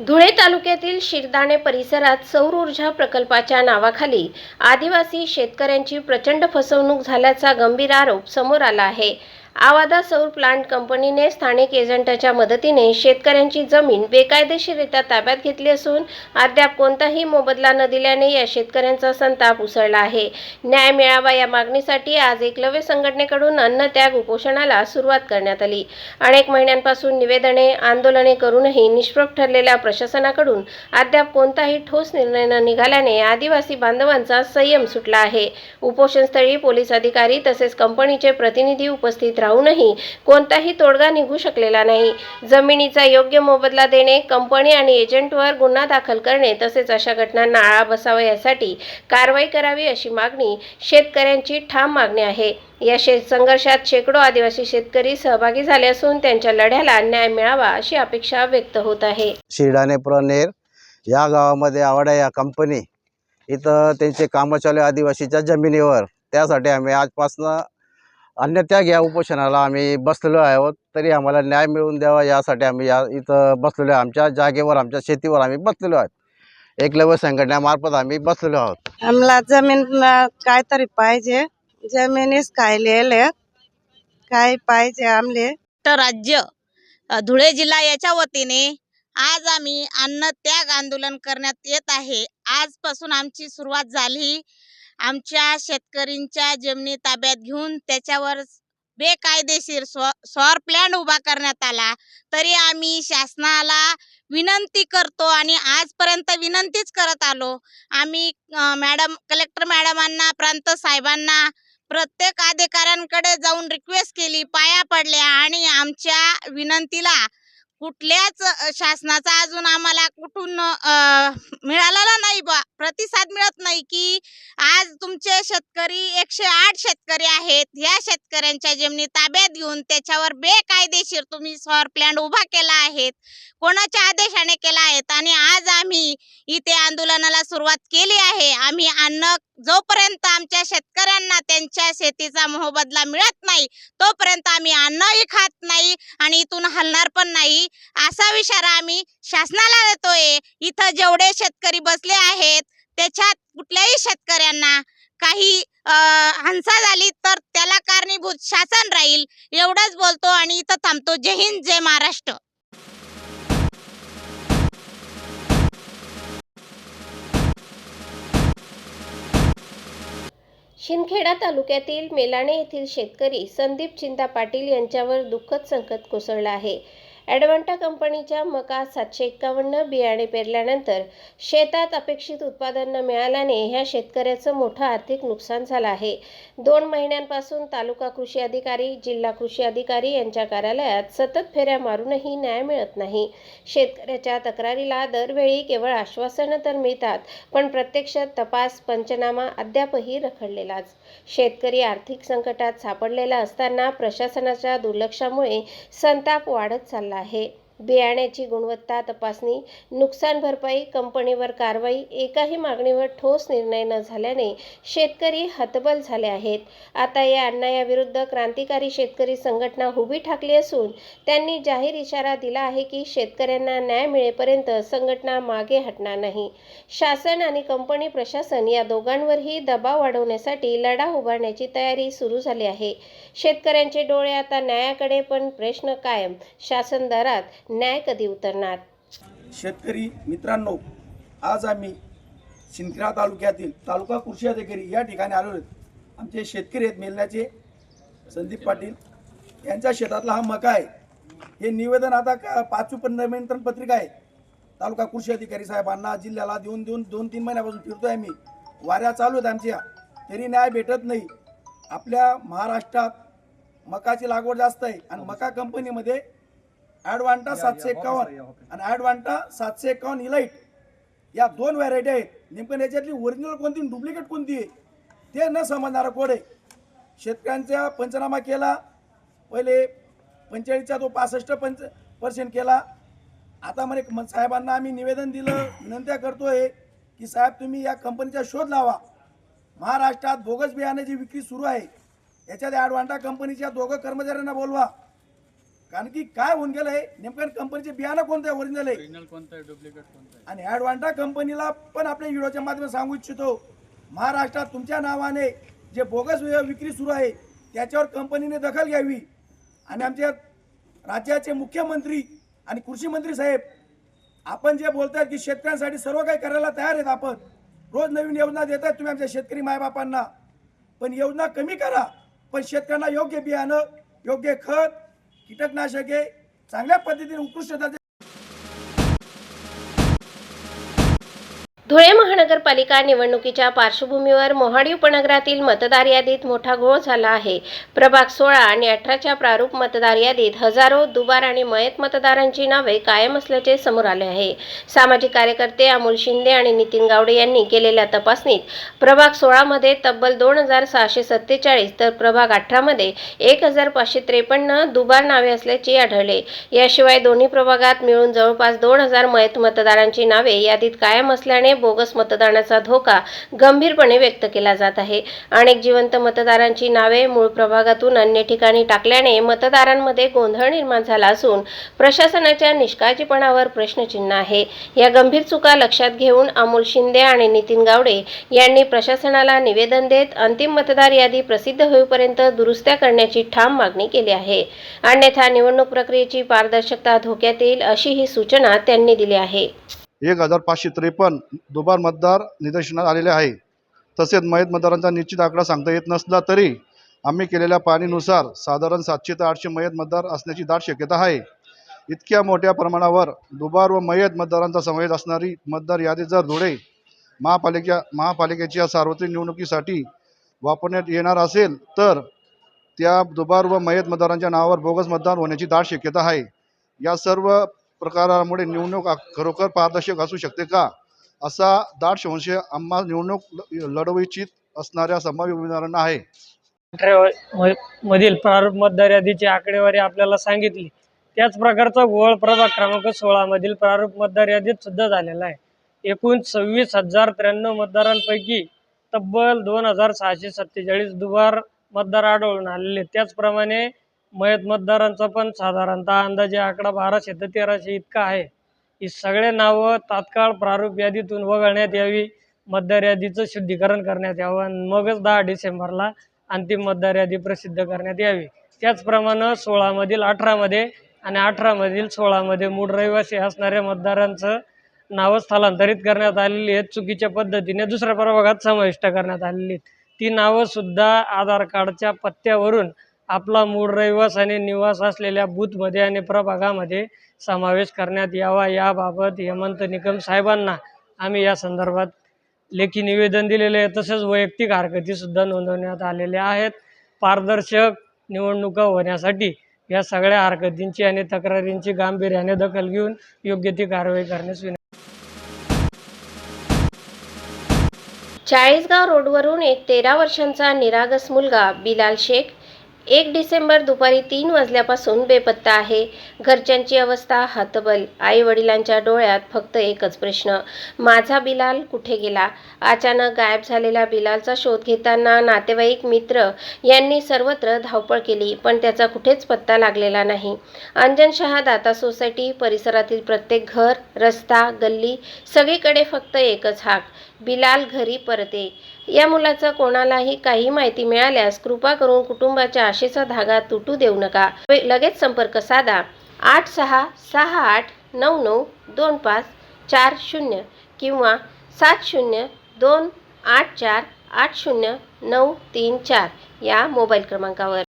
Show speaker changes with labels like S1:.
S1: धुळे तालुक्यातील शिरदाणे परिसरात सौर ऊर्जा प्रकल्पाच्या नावाखाली आदिवासी शेतकऱ्यांची प्रचंड फसवणूक झाल्याचा गंभीर आरोप समोर आला आहे. आवादा सौर प्लांट कंपनीने स्थानिक एजंटाच्या मदतीने शेतकऱ्यांची जमीन बेकायदेशीररित्या ताब्यात घेतली असून अद्याप कोणताही मोबदला न दिल्याने या शेतकऱ्यांचा संताप उसळला आहे. न्याय मिळावा या मागणीसाठी आज एकलव्य संघटनेकडून अन्नत्याग उपोषणाला सुरुवात करण्यात आली. अनेक महिन्यांपासून निवेदने आंदोलने करूनही निष्प्रभ ठरलेल्या प्रशासनाकडून अद्याप कोणताही ठोस निर्णय न निघाल्याने आदिवासी बांधवांचा संयम सुटला आहे. उपोषणस्थळी पोलीस अधिकारी तसेच कंपनीचे प्रतिनिधी उपस्थित राहूनही कोणताही तोडगा निघू शकलेला नाही. जमिनीचा योग्य मोबदला देणे कंपनी आणि एजंटवर गुन्हा दाखल करणे तसेच अशा घटनांना आळा बसावा यासाठी कारवाई करावी अशी मागणी शेतकऱ्यांची ठाम मागणी आहे. या शेत संघर्षात शेकडो आदिवासी शेतकरी सहभागी झाले असून त्यांच्या लढ्याला न्याय मिळावा अशी अपेक्षा व्यक्त होत आहे.
S2: शिडाने पुरानेर या गावामध्ये आवडा या कंपनी इथं त्यांचे कामं चालू आदिवासीच्या जमिनीवर. त्यासाठी आम्ही आजपासनं अन्नत्याग या उपोषणाला. आम्ही बसलेलो आहोत तरी आम्हाला न्याय मिळवून द्यावा. यासाठी आम्ही या इथं बसलेलो आहे. आमच्या जागेवर आमच्या शेतीवर आम्ही बसलेलो आहोत. एकलव्य संघटनेमार्फत आम्ही बसलेलो आहोत.
S3: आम्हाला जमीन काहीतरी पाहिजे. जमिनीच काय लिहिले? काय पाहिजे आमले
S4: महाराष्ट्र राज्य धुळे जिल्हा याच्या वतीने आज आम्ही अन्न त्याग आंदोलन करण्यात येत आहे. आजपासून आमची सुरुवात झाली. आमच्या शेतकरींच्या जमिनी ताब्यात घेऊन त्याच्यावर बेकायदेशीर स्व सौर प्लॅन उभा करण्यात आला. तरी आम्ही शासनाला विनंती करतो आणि आजपर्यंत विनंतीच करत आलो. आम्ही मॅडम कलेक्टर मॅडमांना प्रांत साहेबांना प्रत्येक अधिकाऱ्यांकडे जाऊन रिक्वेस्ट केली पाया पडल्या आणि आमच्या विनंतीला कुठल्याच शासनाचा अजून आम्हाला कुठून मिळालेला नाही बा. प्रतिसाद मिळत नाही की आज तुमचे शेतकरी एकशे आठ शेतकरी आहेत. या शेतकऱ्यांच्या जमिनी ताब्यात घेऊन त्याच्यावर बेकायदेशीर तुम्ही सॉर प्लॅन उभा केला आहेत. कोणाच्या आदेशाने केला आहेत? आणि आज आम्ही इथे आंदोलनाला सुरुवात केली आहे. आम्ही अन्न जोपर्यंत आमच्या शेतकऱ्यांना त्यांच्या शेतीचा मोबदला मिळत नाही तोपर्यंत आम्ही अन्नही खात नाही आणि इथून हलणार पण नाही असा इशारा आम्ही शासनाला देतोय. इथं जेवढे शेतकरी बसले आहेत त्याच्यात कुठल्याही शेतकऱ्यांना काही हंसा झाली तर त्याला कारणीभूत शासन राहील एवढंच बोलतो आणि इथं थांबतो. जय हिंद जय महाराष्ट्र.
S1: शिंदखेडा तालुक्यातील मेलाणे येथील शेतकरी संदीप चिंता पाटील यांच्यावर दुःखद संकट कोसळलं आहे. ॲडव्हान्टा कंपनीच्या मका सातशे एक्कावन्न बियाणे पेरल्यानंतर शेतात अपेक्षित उत्पादन न मिळाल्याने ह्या शेतकऱ्याचं मोठं आर्थिक नुकसान झालं आहे. दोन महिन्यांपासून तालुका कृषी अधिकारी जिल्हा कृषी अधिकारी यांच्या कार्यालयात सतत फेऱ्या मारूनही न्याय मिळत नाही. शेतकऱ्याच्या तक्रारीला दरवेळी केवळ आश्वासनं तर मिळतात पण प्रत्यक्ष तपास पंचनामा अद्यापही रखडलेलाच. शेतकरी आर्थिक संकटात सापडलेला असताना प्रशासनाच्या दुर्लक्षामुळे संताप वाढत चालला आहे. बियाण्याची गुणवत्ता तपासणी नुकसान भरपाई कंपनीवर कारवाई एकाही मागणीवर ठोस निर्णय न झाल्याने शेतकरी हतबल झाले आहेत. आता या अन्यायाविरुद्ध क्रांतिकारी शेतकरी संघटना उभी ठाकली असून त्यांनी जाहीर इशारा दिला आहे की शेतकऱ्यांना न्याय मिळेपर्यंत संघटना मागे हटणार नाही. शासन आणि कंपनी प्रशासन या दोघांवरही दबाव वाढवण्यासाठी लढा उभारण्याची तयारी सुरू झाली आहे. शेतकऱ्यांचे डोळे आता न्यायाकडे पण प्रश्न कायम. शासन दरात न्याय कधी उतरणार?
S5: शेतकरी मित्रांनो आज आम्ही शिंदखेडा तालुक्यातील तालुका कृषी अधिकारी या ठिकाणी आलो आहेत. आमचे शेतकरी आहेत मेलण्याचे संदीप पाटील. यांच्या शेतातला हा मका आहे. हे निवेदन आता का पाचवी पण निमंत्रण पत्रिका आहे. तालुका कृषी अधिकारी साहेबांना जिल्ह्याला देऊन देऊन दोन तीन महिन्यापासून फिरतो आहे आम्ही वाऱ्या चालू आहेत आमच्या. तरी न्याय भेटत नाही. आपल्या महाराष्ट्रात मकाची लागवड जास्त आहे आणि मका कंपनीमध्ये ॲडवांटा सातशे एकावन्न. आणि ॲडवांटा सातशे एकावन्न इलाइट या दोन व्हरायटी आहेत. नेमकं याच्यातली ओरिजिनल कोणती डुप्लिकेट कोणती आहे ते न समजणारा कोड आहे. शेतकऱ्यांचा पंचनामा केला पहिले पंचेचाळीसचा तो पासष्ट पंच पर्सेंट केला. आता म्हणे साहेबांना आम्ही निवेदन दिलं विनंत्या करतोय की साहेब तुम्ही या कंपनीचा शोध लावा. महाराष्ट्रात बोगस बियाण्याची विक्री सुरू आहे. याच्यात ॲडवांटा कंपनीच्या दोघं कर्मचाऱ्यांना बोलवा. कारण की काय होऊन गेलंय नेमकं कंपनीचे बियाणं कोणतं आहे? ओरिजिनल आहे.
S6: ओरिजिनल कोणतं आहे? डुप्लिकेट कोणतं आहे?
S5: आणि ॲडवांटा कंपनीला पण आपल्या व्हिडिओच्या माध्यमातून सांगू इच्छितो. महाराष्ट्रात तुमच्या नावाने जे बोगस विक्री सुरू आहे त्याच्यावर कंपनीने दखल घ्यावी. आणि आमच्या राज्याचे मुख्यमंत्री आणि कृषी मंत्री साहेब आपण जे बोलतायत की शेतकऱ्यांसाठी सर्व काही करायला तयार आहेत आपण. रोज नवीन योजना देत तुम्ही आमच्या शेतकरी मायबापांना. पण योजना कमी करा पण शेतकऱ्यांना योग्य बियाणं योग्य खत कीटकनाशके चांगल्या पद्धतीने उत्कृष्ट
S1: धुळे महानगरपालिका निवडणुकीच्या पार्श्वभूमीवर मोहाडी उपनगरातील मतदार यादीत मोठा घोळ झाला आहे. प्रभाग सोळा आणि अठराच्या प्रारूप मतदार यादीत हजारो दुबार आणि मयत मतदारांची नावे कायम असल्याचे समोर आले आहे. सामाजिक कार्यकर्ते अमोल शिंदे आणि नितीन गावडे यांनी केलेल्या तपासणीत प्रभाग सोळामध्ये तब्बल दोन हजार सहाशे सत्तेचाळीस तर प्रभाग अठरामध्ये एक हजार पाचशे त्रेपन्न दुबार नावे असल्याचे आढळले. याशिवाय दोन्ही प्रभागात मिळून जवळपास दोन हजार मयत मतदारांची नावे यादीत कायम असल्याने बोगस मतदानाचा धोका गंभीरपणे व्यक्त केला जात आहे. अनेक जिवंत मतदारांची नावे मूळ प्रभागातून अन्य ठिकाणी टाकल्याने मतदारांमध्ये गोंधळ निर्माण झाला असून प्रशासनाच्या निष्काळजीपणावर प्रश्नचिन्ह आहे. या गंभीर चुका लक्षात घेऊन अमोल शिंदे आणि नितीन गावडे यांनी प्रशासनाला निवेदन देत अंतिम मतदार यादी प्रसिद्ध होईपर्यंत दुरुस्त्या करण्याची ठाम मागणी केली आहे. अन्यथा निवडणूक प्रक्रियेची पारदर्शकता धोक्यात येईल अशी ही सूचना त्यांनी दिली आहे.
S7: एक हजार पाचशे त्रेपन्न दुबार मतदार निदर्शनात आलेले आहे. तसेच मयत मतदारांचा निश्चित आकडा सांगता येत नसला तरी आम्ही केलेल्या पाहणीनुसार साधारण सातशे ते आठशे मयत मतदार असण्याची दाट शक्यता आहे. इतक्या मोठ्या प्रमाणावर दुबार व मयत मतदारांचा समावेश असणारी मतदार यादी जर धुळे महापालिका महापालिकेच्या सार्वत्रिक निवडणुकीसाठी वापरण्यात येणार असेल तर त्या दुबार व मयत मतदारांच्या नावावर बोगस मतदान होण्याची दाट शक्यता आहे. या सर्व प्रकारामुळे निवडणूक खरोखर पारदर्शक असू शकते का? असा दाट संशय आम्हा निवडणूक लढवू इच्छित असणाऱ्या संभाव्य उमेदवारांना आहे.
S8: मधील प्रारूप मतदार यादीची आकडेवारी आपल्याला सांगितली. त्याच प्रकारचा घोळ प्रभाग क्रमांक सोळा मधील प्रारूप मतदार यादीत सुद्धा झालेला आहे. एकूण सव्वीस हजार त्र्याण्णव मतदारांपैकी तब्बल दोन हजार सहाशे सत्तेचाळीस दुबार मतदार आढळून आलेले. त्याचप्रमाणे मयत मतदारांचा पण साधारणतः अंदाजे आकडा बाराशे ते तेराशे इतका आहे. ही सगळे नावं तात्काळ प्रारूप यादीतून वगळण्यात यावी. मतदार यादीचं शुद्धीकरण करण्यात यावं आणि मगच दहा डिसेंबरला अंतिम मतदार यादी प्रसिद्ध करण्यात यावी. त्याचप्रमाणे सोळामधील अठरामध्ये आणि अठरामधील सोळामध्ये मूळ रहिवासी असणाऱ्या मतदारांचं नावं स्थलांतरित करण्यात आलेली आहेत. चुकीच्या पद्धतीने दुसऱ्या प्रभागात समाविष्ट करण्यात आलेली आहेत. ती नावं सुद्धा आधार कार्डच्या पत्त्यावरून आपला मूळ रहिवास आणि निवास असलेल्या बूथमध्ये आणि प्रभागामध्ये समावेश करण्यात यावा. याबाबत हेमंत निकम साहेबांना आम्ही या संदर्भात लेखी निवेदन दिलेले आहे. तसेच वैयक्तिक हरकतीसुद्धा नोंदवण्यात आलेल्या आहेत. पारदर्शक निवडणुका होण्यासाठी या सगळ्या हरकतींची आणि तक्रारींची गांभीर्याने दखल घेऊन योग्य ती कारवाई करण्यास विनंती.
S1: चाळीसगाव रोडवरून एक तेरा वर्षांचा निरागस मुलगा बिलाल शेख एक डिसेंबर दुपारी तीन वाजल्यापासून बेपत्ता आहे. घरच्यांची अवस्था हतबल. आई वडिलांच्या डोळ्यात फक्त एकच प्रश्न. माझा बिलाल कुठे गेला? अचानक गायब झालेल्या बिलालचा शोध घेताना नातेवाईक मित्र यांनी सर्वत्र धावपळ केली पण त्याचा कुठेच पत्ता लागलेला नाही. अंजनशहा दाता सोसायटी परिसरातील प्रत्येक घर रस्ता गल्ली सगळीकडे फक्त एकच हाक. बिलाल घरी परते. या मुलाचा कोणालाही काही माहिती मिळाल्यास कृपा करून कुटुंबाच्या आशेचा धागा तुटू देऊ नका. लगेच संपर्क साधा. आठ सहा सहा आठ नऊ नऊ दोन पाच चार शून्य किंवा सात शून्य दोन आठ चार आठ शून्य नऊ तीन चार या मोबाईल क्रमांकावर.